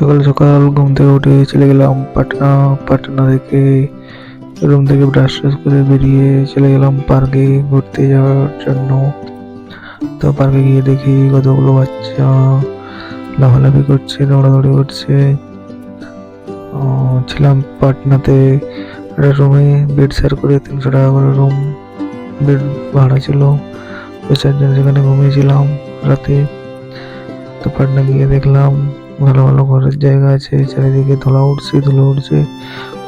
সকাল সকাল ঘুম থেকে উঠে চলে গেলাম পাটনা পাটনা থেকে রুম থেকে ব্রাশ ট্রাশ করে বেরিয়ে চলে গেলাম পার্কে ঘুরতে যাওয়ার জন্য। তো পার্কে গিয়ে দেখি কতগুলো বাচ্চা লাফালাফি করছে, দৌড়াদৌড়ি করছে। ছিলাম পাটনাতে একটা রুমে বেড শেয়ার করে তিনশো টাকা করে রুম বেড ভাড়া ছিল। চারজন সেখানে ঘুমিয়েছিলাম রাতে। তো পাটনা গিয়ে দেখলাম ভালো ভালো ঘরের জায়গা আছে, চারিদিকে ধুলা উঠছে, ধুলো উঠছে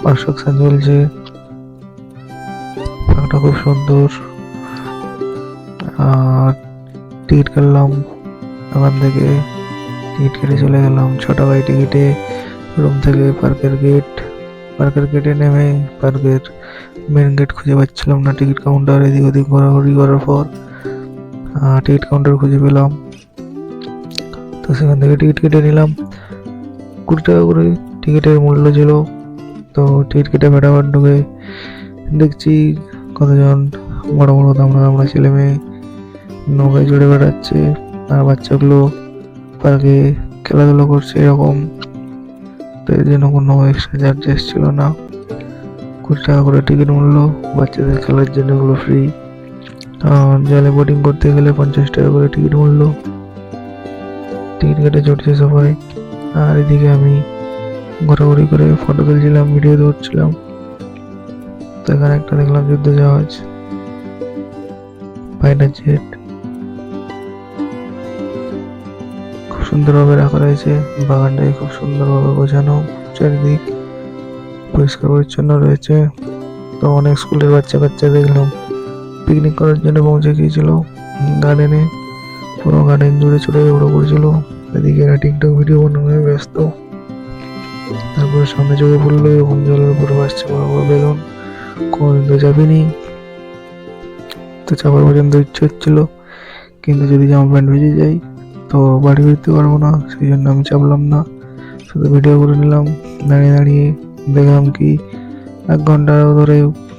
কনস্ট্রাকশন চলছে পার্কটা খুব সুন্দর। আর টিকিট কাটলাম ওখান থেকে। টিকিট কেটে চলে গেলাম ছটা টাকায় টিকিটে রুম থেকে পার্কের গেট পার্কের গেটে নেমে পার্কের মেন গেট খুঁজে পাচ্ছিলাম না, টিকিট কাউন্টার এদিক ওদিক ঘোরাঘুরি করার পর। টিকিট কাউন্টার খুঁজে পেলাম। সেখান থেকে টিকিট কেটে নিলাম। কুড়ি টাকা করে টিকিটের মূল্য ছিল। তো টিকিট কেটে ফেটাবার ঢুকে দেখছি কতজন বড় বড় দামড়া দামড়া ছেলে মেয়ে নৌকায় চড়ে বেড়াচ্ছে। আর বাচ্চাগুলো পার্কে খেলাধুলো করছে এরকম। তো এর জন্য কোনো এক্সট্রা চার্জেস ছিল না। কুড়ি টাকা করে টিকিট মূল্য, বাচ্চাদের খেলার জন্য এগুলো ফ্রি জলে বোটিং করতে গেলে পঞ্চাশ টাকা করে টিকিট মূল্য। টিকিট কেটে চড়ছে সবাই। আর এদিকে আমি ঘোরাঘুরি করে ফটো তুলছিলাম ভিডিও ধরছিলাম। তো এখানে একটা দেখলাম যুদ্ধ জাহাজ। ফাইটার জেট খুব সুন্দরভাবে রাখা রয়েছে, বাগানটাকে খুব সুন্দরভাবে গোছানো, চারিদিক পরিষ্কার পরিচ্ছন্ন রয়েছে। তো অনেক স্কুলের বাচ্চা কাচ্চা দেখলাম। পিকনিক করার জন্য পৌঁছে গিয়েছিল গার্ডেনে পুরো গার্ডেন জুড়ে চড়ে উড়ো করছিল। এদিকে এরা টিকটক ভিডিও বানানোয় ব্যস্ত। তারপরে সামনে চোখে পড়ল, এরকম জলের উপরে ভাসছে বড় বড় বেলুন কোনোদিন তো যাবিনি তো চাপার পর্যন্ত ইচ্ছে হচ্ছিল। কিন্তু যদি জামা প্যান্ট ভিজে যাই তো বাড়ি ফিরতে পারব না। সেই জন্য আমি চাপলাম না। শুধু ভিডিও করে নিলাম। দাঁড়িয়ে দাঁড়িয়ে দেখলাম কি, এক ঘণ্টা ধরে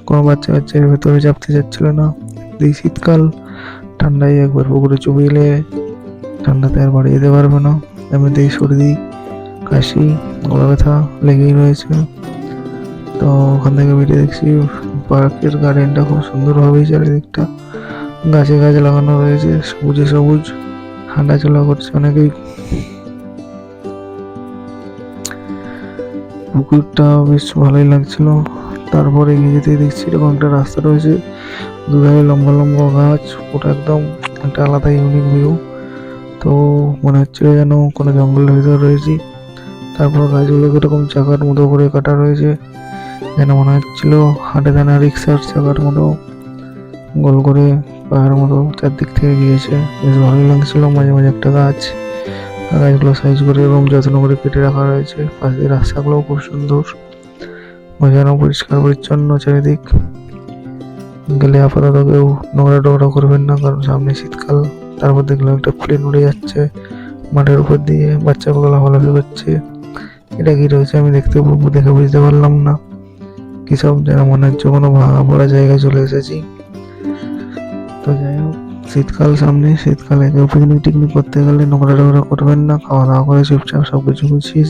কোনো বাচ্চা বাচ্চার ভেতরে চাপতে যাচ্ছিল না। এই শীতকাল ঠান্ডায় একবার পুকুরে চুবিয়ে ঠান্ডাতে আর বাড়ি যেতে পারবে না। এমনিতেই সর্দি, কাশি, গলা ব্যথা লেগেই রয়েছে। তো ওখান থেকে বেরিয়ে দেখছি পার্কের গার্ডেনটা খুব সুন্দরভাবেই চারিদিকটা। গাছে গাছ লাগানো রয়েছে, সবুজে সবুজ হাঁটা চলা করছে অনেকেই। পুকুরটা বেশ ভালোই লাগছিল। তারপরে এগিয়ে যেতেই দেখছি এরকম একটা রাস্তা রয়েছে। দুধারে লম্বা লম্বা গাছ, ওটা একদম একটা আলাদা ইউনিক ভিউ তো মনে হচ্ছিল যেন কোনো জঙ্গলের ভিতরে রয়েছি। তারপর গাছগুলো এরকম চাকার মতো করে কাটা রয়েছে। যেন মনে হচ্ছিল হাটে দানা রিক্সার চাকার মতো গোল করে পাহাড়ের মতো চারদিক থেকে গিয়েছে। বেশ ভালোই লাগছিল, মাঝে মাঝে একটা গাছ। গাছগুলো সাইজ করে এবং যত্ন করে কেটে রাখা রয়েছে। পাশে রাস্তাগুলোও খুব সুন্দর। গোছানো পরিষ্কার পরিচ্ছন্ন চারিদিক। গেলে আপাতত কেউ নোংরা টোংরা করবেন না, কারণ সামনে শীতকাল। তারপর দেখলাম একটা প্লেন উড়ে যাচ্ছে। মাঠের উপর দিয়ে বাচ্চাগুলো লাফালাফি করছে। এটা কি রয়েছে আমি দেখতে দেখে বুঝতে পারলাম না। কি সব যেন মনে হচ্ছে কোনো ভাঙা পড়া জায়গায় চলে এসেছি। তো যাই হোক, শীতকাল সামনে, শীতকালে কেউ পিকনিক টিকনিক করতে গেলে নোংরা টোংরা করবেন না। খাওয়া দাওয়া করে চুপচাপ সব কিছু গুছিয়ে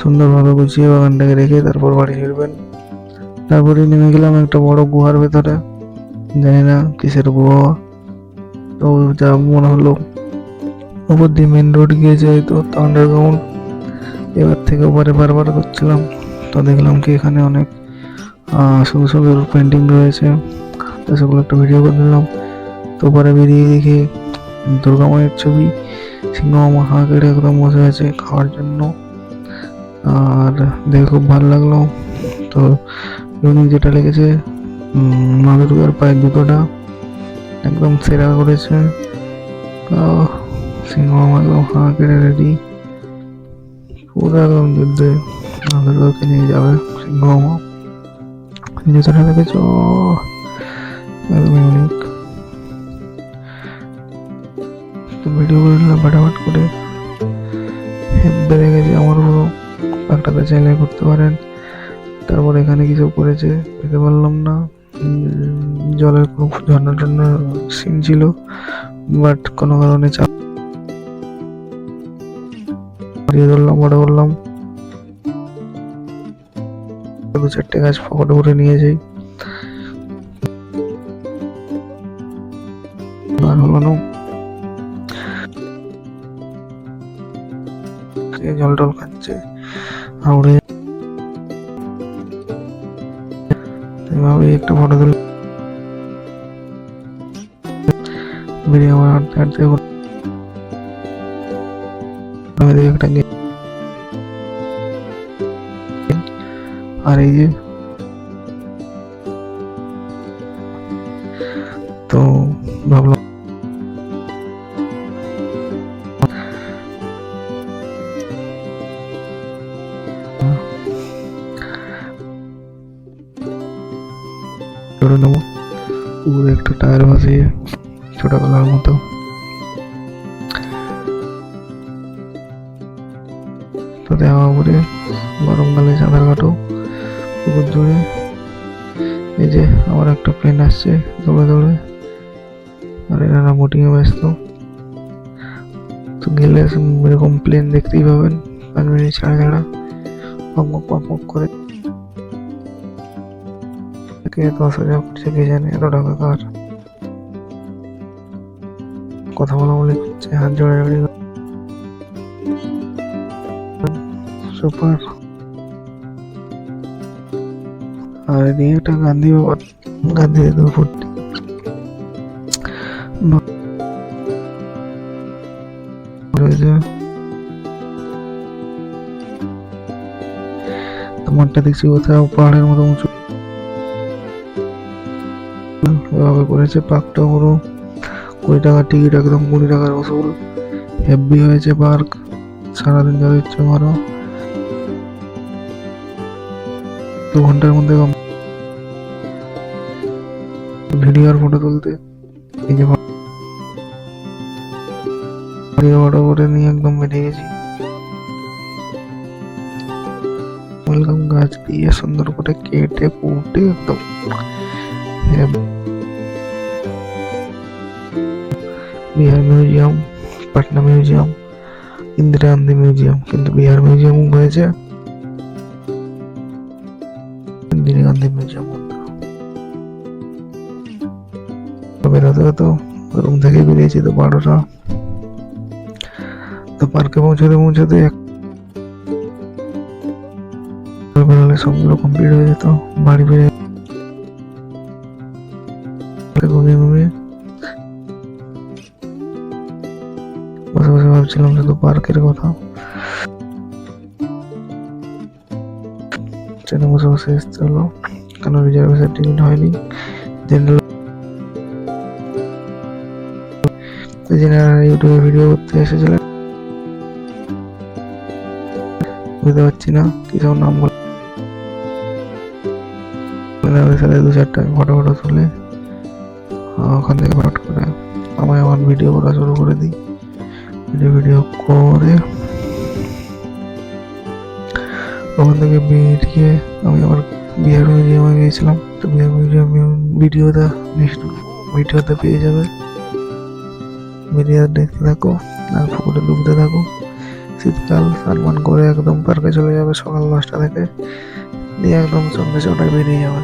সুন্দরভাবে গুছিয়ে বাগানটাকে রেখে তারপর বাড়ি ফিরবেন। তারপরে নেমে গেলাম একটা বড় গুহার ভেতরে। জানি না কিসের গুহা। তো যা মনে হলো ওপর দিয়ে মেন রোড গিয়েছে তো আন্ডারগ্রাউন্ড এবার থেকে ওপারে বারবার করছিলাম তো দেখলাম কি এখানে অনেক সুন্দর সুন্দর পেন্টিং রয়েছে। তো সেগুলো একটা ভিডিও করে নিলাম। তো পরে বেরিয়ে দেখি দুর্গা মায়ের ছবি। সিংহ মহা কেড়ে একদম বসে আছে খাওয়ার জন্য। আর দেখে খুব ভালো লাগল। তো ইউনিক যেটা লেগেছে মা দুর্গার পায়ের জুতোটা একদম সেরা করেছে। সিংহ একদম হাঁ কেড়ে রেডি পুরো একদম যুদ্ধে মা দুর্গাকে নিয়ে যাবে সিংহ জুতোটা দেখেছ একদম ইউনিক তো ভিডিও করে নিলাম ফাটাফাট করে। বেড়ে গেছে আমার পুরো পাকটাতে চাইলে করতে পারেন। তারপর এখানে কিছু করেছে পেতে পারলাম না। জলের কোনো ঝর্ণা টর্ণা সিন ছিল বাট কোনো কারণে চাপ ধরলাম, বড় করলাম। দু চারটে গাছ পকেটে করে নিয়ে যাই হলো না। জল টল খাচ্ছে আউড়ে এভাবে একটা ফটো তুলে বেরিয়ে আমার হাঁটতে হাঁটতে এখন আমি দেখি একটা গে- আর এই যে ছোটবেলার মতো। গরমকালে সাঁতার কাটো। পুকুর জুড়ে এই যে আমার একটা প্লেন আসছে দৌড়ে দৌড়ে। আর এনারা বোটিংয়ে ব্যস্ত। তো গেলে এরকম প্লেন দেখতেই পাবেন। পাঁচ মিনিট ছাড়া ছাড়া। পকমক পকমক করে। কে দশ হাজার কে জানে, এত টাকা কার? কথা বলা বলে করছে হাত জোড়াজোড়ি সুপার। আর এদিকে একটা গান্ধী বাবা, গান্ধী ফুটটি তোমারটা দেখছি কোথাও পাহাড়ের মতো উঁচু। এভাবে করেছে পার্কটা পুরো কুড়ি টাকার টিকিট, একদম কুড়ি টাকার ওসুল হেভি হয়েছে পার্ক। সারাদিন যাবে ইচ্ছে করো দু ঘণ্টার মধ্যে ভিডিও আর ফটো তুলতে। এই যে ভিডিও ফটো করে নিয়ে একদম বেরিয়ে গেছি। ওয়েলকাম গাছ দিয়ে সুন্দর করে কেটে কুটে একদম Bihar museum Patna museum Indira Gandhi museum কিন্তু বিহার মিউজিয়াম হয়েছে। ইন্দিরা গান্ধী মিউজিয়াম বেরোতে হতো রুম থেকে বেরিয়েছি তো বারোটা। তো পার্কে পৌঁছাতে পৌঁছাতে এক সবগুলো কমপ্লিট হয়ে যেত। বাড়ি ফিরে ভাবছিলাম শুধু পার্কের কথা। ট্রেনে বসে এসতে হলো। কেন রিজার্ভেশন টিকিট হয়নি? জেনারেল জেনারেল ইউটিউবে ভিডিও করতে এসেছিলেন বুঝতে পারছি না কি সব নাম বলে। সাথে দু চারটা ফটো ফটো তুলে ওখান থেকে ফট করে আমায় আমার ভিডিও করা শুরু করে দিই। ভিডিও ভিডিও করে। ওখান থেকে বেরিয়ে আমি আমার বিহার মিউজিয়ামে গিয়েছিলাম। তো বিহার মিউজিয়াম ভিডিওটা নেক্সট ভিডিওতে পেয়ে যাবে। ভিডিও দেখতে থাকো, আর পুকুরে ডুবতে থাকো। শীতকাল স্নান করে একদম পার্কে চলে যাবে সকাল দশটা থেকে। দিয়ে একদম সন্ধ্যে ছটায় বেরিয়ে যাবে।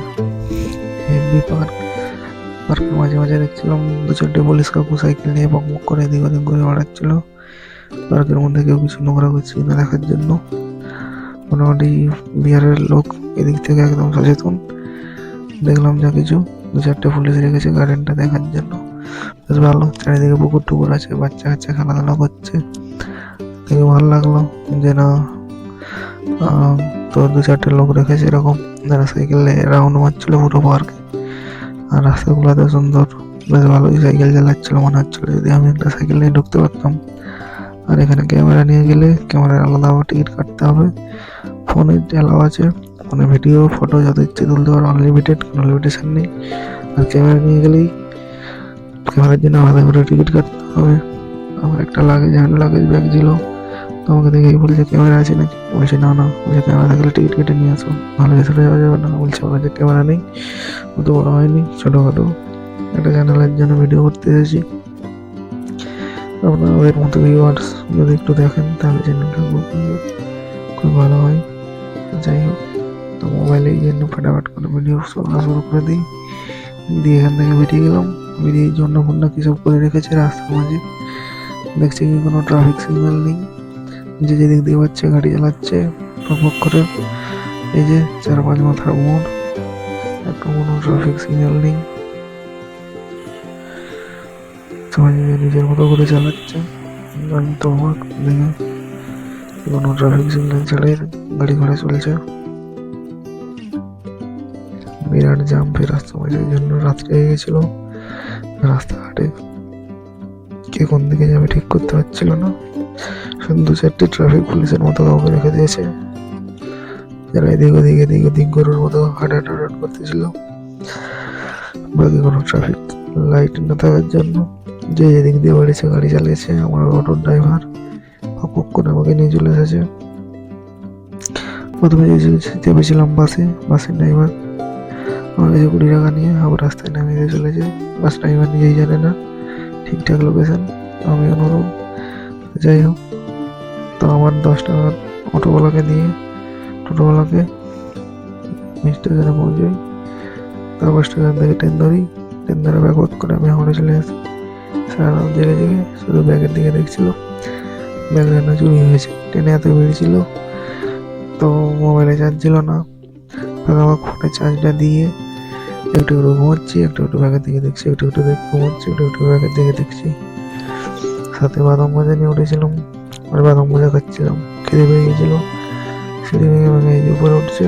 হেভি পার্ক পার্কে মাঝে মাঝে দেখছিলাম দু চারটে পুলিশ কাকু সাইকেল নিয়ে বকবক করে এদিক ওদিক ঘুরে বেড়াচ্ছিল। পার্কের মধ্যে কেউ কিছু নোংরা করছে না দেখার জন্য। মোটামুটি বিহারের লোক এদিক থেকে একদম সচেতন। দেখলাম যা কিছু, দু চারটে পুলিশ রেখেছে গার্ডেনটা দেখার জন্য। বেশ ভালো, চারিদিকে পুকুর টুকুর আছে, বাচ্চা কাচ্চা খেলাধুলা করছে। দেখে ভালো লাগল যে না তো দু চারটে লোক রেখেছে এরকম। যারা সাইকেলে রাউন্ড মারছিল পুরো পার্কে। আর রাস্তাগুলোতে সুন্দর, বেশ ভালোই সাইকেল চালাচ্ছিল মনে হচ্ছিল। যদি আমি একটা সাইকেল নিয়ে ঢুকতে পারতাম। আর এখানে ক্যামেরা নিয়ে গেলে ক্যামেরার আলাদা আবার টিকিট কাটতে হবে। ফোনের অ্যালাও আছে, ফোনে ভিডিও, ফটো যত ইচ্ছে তুলতে পারো আনলিমিটেড কোনো লিমিটেশন নেই। আর ক্যামেরা নিয়ে গেলেই ক্যামেরার জন্য আলাদা করে টিকিট কাটতে হবে। আমার একটা লাগেজ হ্যান্ড লাগেজ ব্যাগ ছিল। তো আমাকে দেখেই বলছে ক্যামেরা আছে নাকি? বলছে, না না, বলছে ক্যামেরা থাকলে টিকিট কেটে নিয়ে আসো। ভালো ভেতরে যাওয়া যাবে না। বলছে আমার কাছে ক্যামেরা নেই, অত বড় হয়নি, ছোটোখাটো। একটা চ্যানেলের জন্য ভিডিও করতে এসেছি। আপনাদের মতো ভিউয়ার্স যদি একটু দেখেন, তাহলে চ্যানেলটা খুব ভালো হয়। যাই হোক, তো মোবাইলে এই জন্য ফাটাফাট করে ভিডিও করা শুরু করে দিই। দিয়ে এখান থেকে বেরিয়ে গেলাম। বেরিয়ে জন্য ফোনটা কী সব করে রেখেছে রাস্তার মাঝে। দেখছি কি কোনো ট্রাফিক সিগন্যাল নেই। যে যেদিক দিয়ে পাচ্ছে গাড়ি চালাচ্ছে করে। এই যে চার পাঁচ মাথার মোড়। একটা কোনো ট্রাফিক সিগন্যাল নেই। সবাই নিজের মতো করে চালাচ্ছে আমি তো অবাক, দেখে। কোনো ট্রাফিক সিগন্যাল ছাড়াই গাড়ি ঘোড়া চলছে। বিরাট জাম ফের রাস্তা মাঝের জন্য। রাত্রে হয়ে গেছিল। রাস্তাঘাটে কে কোন দিকে যাবে ঠিক করতে পারছিল না। দু চারটে ট্রাফিক পুলিশের মতো কাউকে রেখে দিয়েছে। যারা এদিক ওদিক এদিক ওদিক গরুর মতো হাঁটাট করতেছিল। বাকি কোনো ট্রাফিক লাইট না থাকার জন্য যে যেদিক দিয়ে বাড়িছে, গাড়ি চালিয়েছে, আমার অটোর ড্রাইভার পক করে আমাকে নিয়ে চলে এসেছে। প্রথমে চেপেছিলাম বাসে, বাসের ড্রাইভার আমার কাছে কুড়ি টাকা নিয়ে আবার রাস্তায় নামিয়ে দিয়ে চলেছে। বাস ড্রাইভার নিজেই জানে না ঠিকঠাক লোকেশন আমি অনুরোধ, যাই হোক, তো আমার দশ টাকা অটোওয়ালাকে দিয়ে টোটোওয়ালাকে স্টেশনে পৌঁছাই। তারপর স্টেশন থেকে ট্রেন ধরি, ট্রেন ধরে ব্যাকওয়ার্ড করে আমি হাওড়ে চলে আসি। সারা জেগে জেগে শুধু ব্যাগের দিকে দেখছিল। ব্যাগের না চুরি হয়েছে ট্রেনে এত ভিড় ছিল তো মোবাইলে চার্জ ছিল না। তারপর আমার ফোনে চার্জটা দিয়ে একটু একটু ঘুমাচ্ছি, একটু একটু ব্যাগের দিকে দেখছি, একটু একটু দেখে ঘুমাচ্ছি, একটু একটু ব্যাগের দিকে দেখছি। সাথে বাদাম ভাজা নিয়ে উঠেছিলাম, আর বাদাম ভাজা খাচ্ছিলাম। খেতে পেয়ে গেছিল। সিঁড়ি ভেঙে ভেঙে উপরে উঠছে